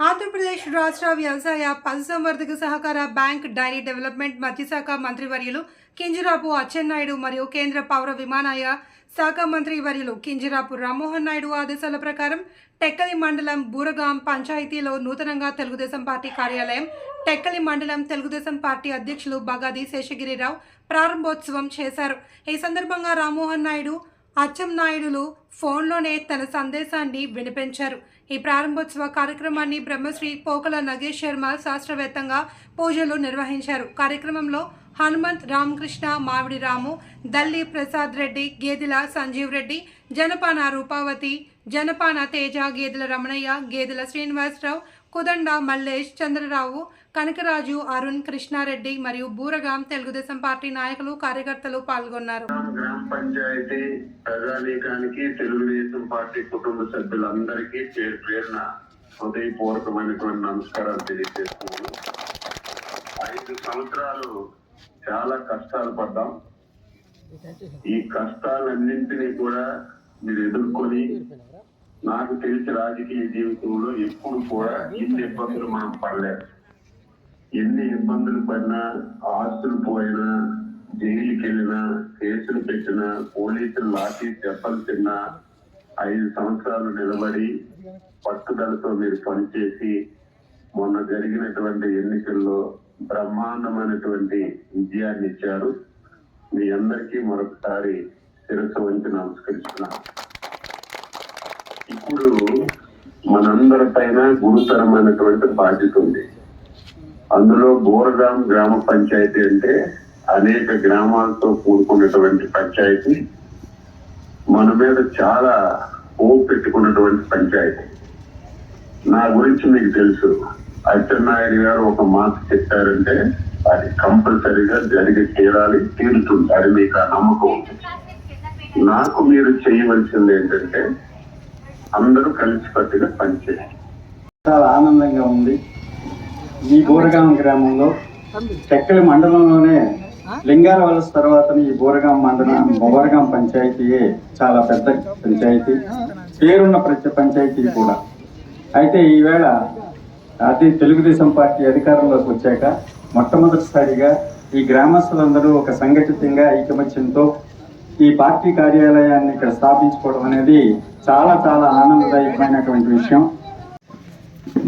ఆంధ్రప్రదేశ్ రాష్ట్ర వ్యవసాయ పశుసంవర్ధక సహకార బ్యాంక్ డైరీ డెవలప్మెంట్ మత్స్యశాఖ మంత్రివర్యులు కింజరాపు అచ్చెన్నాయుడు మరియు కేంద్ర పౌర విమానాయ శాఖ మంత్రి వర్యులు కింజరాపు రామ్మోహన్ నాయుడు ఆదేశాల ప్రకారం టెక్కలి మండలం బూరగాం పంచాయతీలో నూతనంగా తెలుగుదేశం పార్టీ కార్యాలయం టెక్కలి మండలం తెలుగుదేశం పార్టీ అధ్యక్షులు బగాది శేషగిరిరావు ప్రారంభోత్సవం చేశారు. ఈ సందర్భంగా రామ్మోహన్ నాయుడు అచ్చం నాయుడులు ఫోన్లోనే తన సందేశాన్ని వినిపించారు. ఈ ప్రారంభోత్సవ కార్యక్రమాన్ని బ్రహ్మశ్రీ పోకల నగేష్ శర్మ శాస్త్రవేత్తంగా పూజలు నిర్వహించారు. కార్యక్రమంలో హనుమంత్ రామకృష్ణ మావిడి రాము దల్లి ప్రసాద్ రెడ్డి గేదెల సంజీవ్ రెడ్డి జనపాన రూపావతి జనపాన తేజ గేదెల రమణయ్య గేదెల శ్రీనివాసరావు కుదండ మల్లేష్ చంద్రరావు కనకరాజు అరుణ్ కృష్ణారెడ్డి మరియు బూరగాం తెలుగుదేశం పార్టీ నాయకులు కార్యకర్తలు పాల్గొన్నారు. గ్రామ పంచాయతీ ప్రజానీకానికి తెలుగుదేశం పార్టీ కుటుంబ సభ్యులందరికీ పేరు పేరున హృదయపూర్వకమైనటువంటి నమస్కారాలు తెలియజేస్తున్నాను. ఐదు సంవత్సరాలు చాలా కష్టాలు పడ్డాం. ఈ కష్టాలన్నింటినీ కూడా మీరు ఎదుర్కొని నాకు తెలిసి రాజకీయ జీవితంలో ఎప్పుడు కూడా ఇన్ని ఇబ్బందులు మనం పడలేదు ఎన్ని ఇబ్బందులు పడినా ఆస్తులు పోయినా జైలుకి వెళ్ళినా కేసులు పెట్టినా పోలీసులు లాఠీ చెప్పలు తిన్నా ఐదు సంవత్సరాలు నిలబడి పట్టుదలతో మీరు పనిచేసి మొన్న జరిగినటువంటి ఎన్నికల్లో బ్రహ్మాండమైనటువంటి విజయాన్ని ఇచ్చారు. మీ అందరికీ మరొకసారి శిరస్సు వంచి నమస్కరిస్తున్నాను. ఇప్పుడు మనందరి పైన గురుతరమైనటువంటి బాధ్యత ఉంది. అందులో బోరగాం గ్రామ పంచాయతీ అంటే అనేక గ్రామాలతో కూడుకున్నటువంటి పంచాయతీ మన మీద చాలా ఓపు పెట్టుకున్నటువంటి పంచాయతీ. నా గురించి మీకు తెలుసు. అచ్చెన్నాయుడు గారు ఒక మాట చెప్పారంటే అది కంపల్సరీగా జరిగి తీరాలి తీరుతుంది. అది మీకు ఆ నమ్మకం. నాకు మీరు చేయవలసింది ఏంటంటే అందరూ కలిసికట్టుగా పనిచేయాలి చాలా ఆనందంగా ఉంది. ఈ బోరగాం గ్రామంలో చెక్కలి మండలంలోనే లింగాల వలస తర్వాత ఈ బోరగాం మండలం బోరగాం పంచాయతీయే చాలా పెద్ద పంచాయతీ. పేరున్న ప్రతి పంచాయతీ కూడా. అయితే ఈవేళ అది తెలుగుదేశం పార్టీ అధికారంలోకి వచ్చాక మొట్టమొదటిసారిగా ఈ గ్రామస్తులందరూ ఒక సంఘటితంగా ఐకమత్యంతో ఈ పార్టీ కార్యాలయాన్ని ఇక్కడ స్థాపించుకోవడం అనేది చాలా చాలా ఆనందదాయకమైనటువంటి విషయం.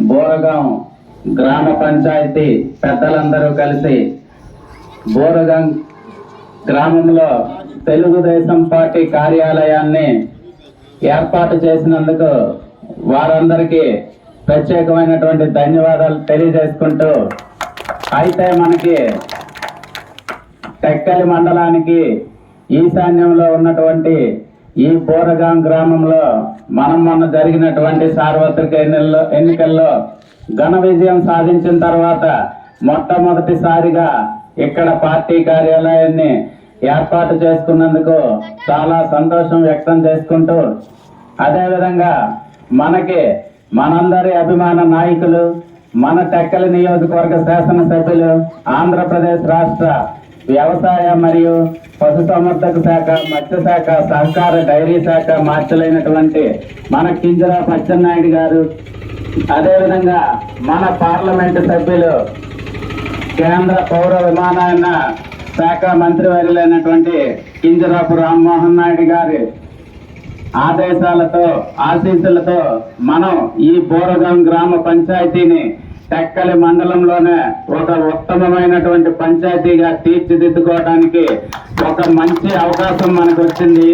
బోరగాం గ్రామ పంచాయతీ పెద్దలందరూ కలిసి బోరగాం గ్రామంలో తెలుగుదేశం పార్టీ కార్యాలయాన్ని ఏర్పాటు చేసినందుకు వారందరికీ ప్రత్యేకమైనటువంటి ధన్యవాదాలు తెలియజేసుకుంటూ అయితే మనకి టెక్కలి మండలానికి ఈశాన్యంలో ఉన్నటువంటి ఈ బోరగాం గ్రామంలో మనం మొన్న జరిగినటువంటి సార్వత్రిక ఎన్నికల్లో ఎన్నికల్లో ఘన విజయం సాధించిన తర్వాత మొట్టమొదటిసారిగా ఇక్కడ పార్టీ కార్యాలయాన్ని ఏర్పాటు చేసుకున్నందుకు చాలా సంతోషం వ్యక్తం చేసుకుంటూ అదేవిధంగా మనకి మనందరి అభిమాన నాయకులు మన టెక్కలి నియోజకవర్గ శాసనసభ్యులు ఆంధ్రప్రదేశ్ రాష్ట్ర వ్యవసాయ మరియు పశుసంవర్ధక శాఖ మత్స్య శాఖ సహకార డైరీ శాఖ మార్చలైనటువంటి మన కింజరా పచ్చెన్నాయుడు గారు. అదేవిధంగా మన పార్లమెంటు సభ్యులు కేంద్ర పౌర విమానయాన శాఖ మంత్రి వర్యులైనటువంటి కింజరాపు రామ్మోహన్ నాయుడు గారి. ఆదేశాలతో ఆశీస్సులతో మనం ఈ బోరగాం గ్రామ పంచాయతీని టెక్కలి మండలంలోనే ఒక ఉత్తమమైనటువంటి పంచాయతీగా తీర్చిదిద్దుకోవడానికి ఒక మంచి అవకాశం మనకు వచ్చింది